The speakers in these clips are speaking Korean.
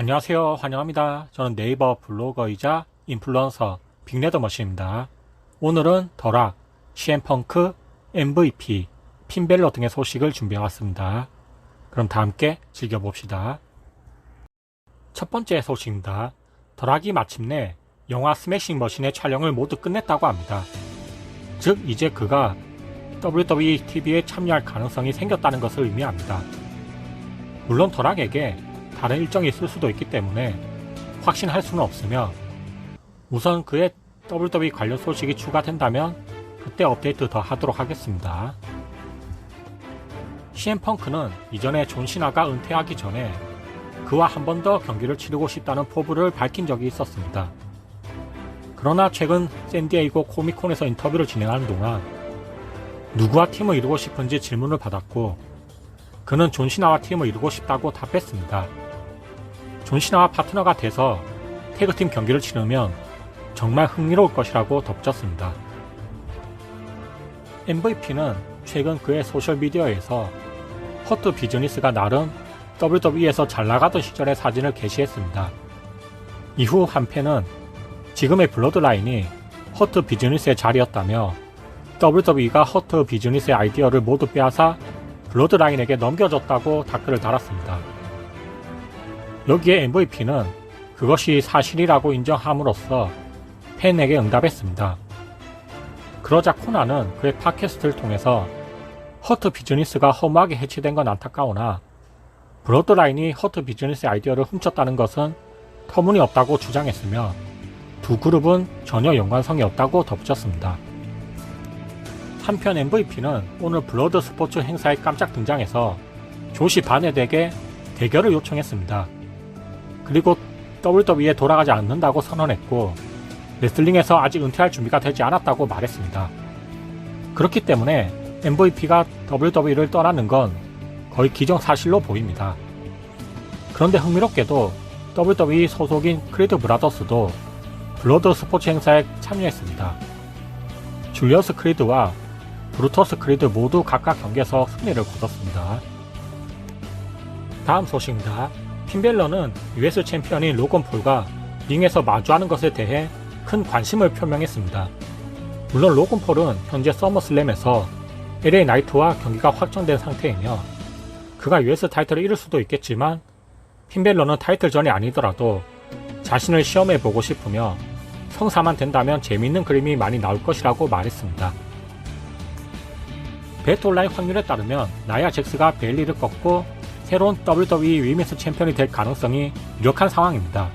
안녕하세요. 환영합니다. 저는 네이버 블로거이자 인플루언서 빅레더머신입니다. 오늘은 더락, CM펑크, MVP, 핀벨러 등의 소식을 준비해왔습니다. 그럼 다 함께 즐겨봅시다. 첫 번째 소식입니다. 더락이 마침내 영화 스매싱 머신의 촬영을 모두 끝냈다고 합니다. 즉, 이제 그가 WWE TV에 참여할 가능성이 생겼다는 것을 의미합니다. 물론 더락에게 다른 일정이 있을 수도 있기 때문에 확신할 수는 없으며 우선 그의 WWE 관련 소식이 추가된다면 그때 업데이트 더 하도록 하겠습니다. CM펑크는 이전에 존 시나가 은퇴하기 전에 그와 한 번 더 경기를 치르고 싶다는 포부를 밝힌 적이 있었습니다. 그러나 최근 샌디에이고 코미콘에서 인터뷰를 진행하는 동안 누구와 팀을 이루고 싶은지 질문을 받았고 그는 존 시나와 팀을 이루고 싶다고 답했습니다. 존 시나와 파트너가 돼서 태그팀 경기를 치르면 정말 흥미로울 것이라고 덧붙였습니다. MVP는 최근 그의 소셜미디어에서 허트 비즈니스가 나름 WWE에서 잘 나가던 시절의 사진을 게시했습니다. 이후 한 팬은 지금의 블러드라인이 허트 비즈니스의 자리였다며 WWE가 허트 비즈니스의 아이디어를 모두 빼앗아 블러드라인에게 넘겨줬다고 댓글을 달았습니다. 여기에 MVP는 그것이 사실이라고 인정함으로써 팬에게 응답했습니다. 그러자 코나는 그의 팟캐스트를 통해서 허트 비즈니스가 허무하게 해체된 건 안타까우나 브로드라인이 허트 비즈니스의 아이디어를 훔쳤다는 것은 터무니없다고 주장했으며 두 그룹은 전혀 연관성이 없다고 덧붙였습니다. 한편 MVP는 오늘 블러드 스포츠 행사에 깜짝 등장해서 조시 바넷에게 대결을 요청했습니다. 그리고 WWE에 돌아가지 않는다고 선언했고 레슬링에서 아직 은퇴할 준비가 되지 않았다고 말했습니다. 그렇기 때문에 MVP가 WWE를 떠나는 건 거의 기정사실로 보입니다. 그런데 흥미롭게도 WWE 소속인 크리드 브라더스도 블러드 스포츠 행사에 참여했습니다. 줄리어스 크리드와 브루터스 크리드 모두 각각 경기에서 승리를 거뒀습니다. 다음 소식입니다. 핀벨러는 US 챔피언인 로건 폴과 링에서 마주하는 것에 대해 큰 관심을 표명했습니다. 물론 로건 폴은 현재 서머슬램에서 LA 나이트와 경기가 확정된 상태이며 그가 US 타이틀을 잃을 수도 있겠지만 핀벨러는 타이틀전이 아니더라도 자신을 시험해 보고 싶으며 성사만 된다면 재미있는 그림이 많이 나올 것이라고 말했습니다. 배트온라인 확률에 따르면 나야 잭스가 베일리를 꺾고 새로운 WWE 위메스 챔피언이 될 가능성이 유력한 상황입니다.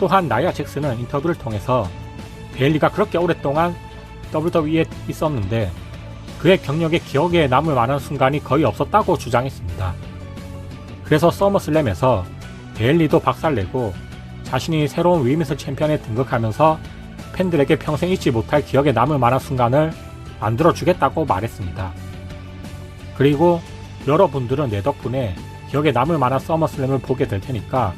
또한 나야 잭스는 인터뷰를 통해서 베일리가 그렇게 오랫동안 WWE에 있었는데 그의 경력에 기억에 남을 만한 순간이 거의 없었다고 주장했습니다. 그래서 서머슬램에서 베일리도 박살내고 자신이 새로운 위미스 챔피언에 등극하면서 팬들에게 평생 잊지 못할 기억에 남을 만한 순간을 만들어주겠다고 말했습니다. 그리고 여러분들은 내 덕분에 기억에 남을 만한 서머슬램을 보게 될 테니까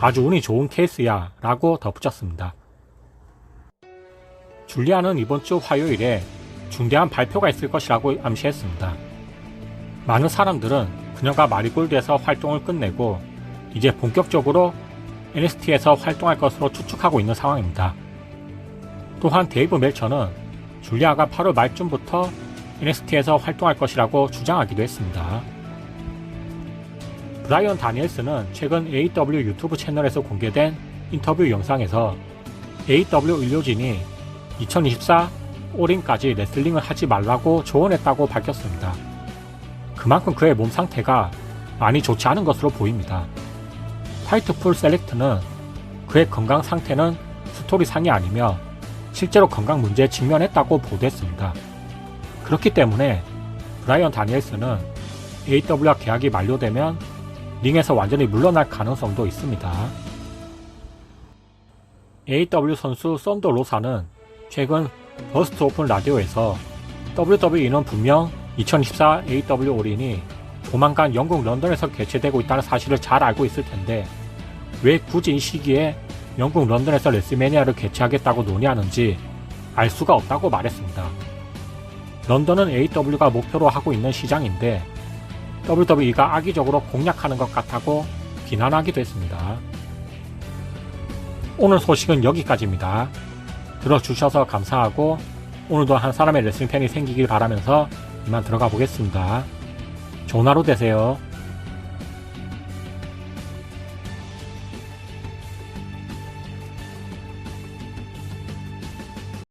아주 운이 좋은 케이스야 라고 덧붙였습니다. 줄리아는 이번 주 화요일에 중대한 발표가 있을 것이라고 암시했습니다. 많은 사람들은 그녀가 마리골드에서 활동을 끝내고 이제 본격적으로 NXT에서 활동할 것으로 추측하고 있는 상황입니다. 또한 데이브 멜처는 줄리아가 8월 말쯤부터 NXT에서 활동할 것이라고 주장하기도 했습니다. 브라이언 다니엘스는 최근 AW 유튜브 채널에서 공개된 인터뷰 영상에서 AW 의료진이 2024 올인까지 레슬링을 하지 말라고 조언했다고 밝혔습니다. 그만큼 그의 몸 상태가 많이 좋지 않은 것으로 보입니다. 파이트풀 셀렉트는 그의 건강 상태는 스토리상이 아니며 실제로 건강 문제에 직면했다고 보도했습니다. 그렇기 때문에 브라이언 다니엘스는 AW와 계약이 만료되면 링에서 완전히 물러날 가능성도 있습니다. AW 선수 썬더 로사는 최근 버스트 오픈 라디오에서 WWE는 분명 2024 AW 올인이 조만간 영국 런던에서 개최되고 있다는 사실을 잘 알고 있을 텐데 왜 굳이 이 시기에 영국 런던에서 레슬매니아를 개최하겠다고 논의하는지 알 수가 없다고 말했습니다. 런던은 AW가 목표로 하고 있는 시장인데 WWE가 악의적으로 공략하는 것 같다고 비난하기도 했습니다. 오늘 소식은 여기까지입니다. 들어주셔서 감사하고 오늘도 한 사람의 레슬링 팬이 생기길 바라면서 이만 들어가 보겠습니다. 좋은 하루 되세요.